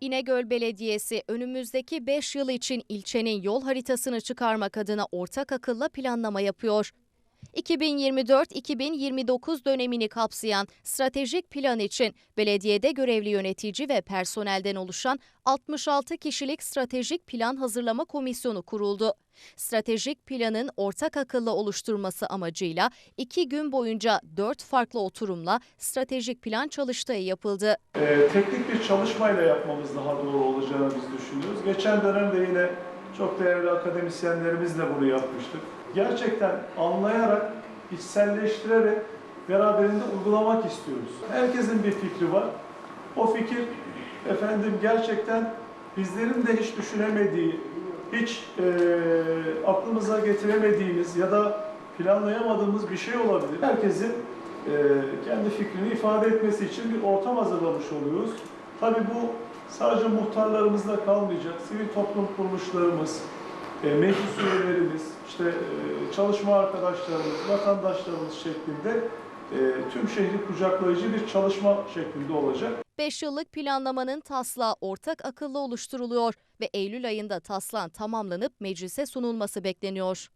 İnegöl Belediyesi önümüzdeki 5 yıl için ilçenin yol haritasını çıkarmak adına ortak akılla planlama yapıyor. 2024-2029 dönemini kapsayan stratejik plan için belediyede görevli yönetici ve personelden oluşan 66 kişilik stratejik plan hazırlama komisyonu kuruldu. Stratejik planın ortak akılla oluşturması amacıyla iki gün boyunca dört farklı oturumla stratejik plan çalıştığı yapıldı. Ee, teknik bir çalışmayla yapmamız daha doğru olacağını biz düşünüyoruz. Geçen dönemde yine çok değerli akademisyenlerimizle bunu yapmıştık. Gerçekten anlayarak, içselleştirerek beraberinde uygulamak istiyoruz. Herkesin bir fikri var. O fikir efendim gerçekten bizlerin de hiç düşünemediği, hiç eee, aklımıza getiremediğimiz ya da planlayamadığımız bir şey olabilir. Herkesin eee, kendi fikrini ifade etmesi için bir ortam hazırlamış oluyoruz. Tabii bu sadece muhtarlarımızla kalmayacak. Sivil toplum kuruluşlarımız, e, meclis üyelerimiz, işte e, çalışma arkadaşlarımız, vatandaşlarımız şeklinde e, tüm şehri kucaklayıcı bir çalışma şeklinde olacak. 5 yıllık planlamanın taslağı ortak akılla oluşturuluyor ve Eylül ayında taslağın tamamlanıp meclise sunulması bekleniyor.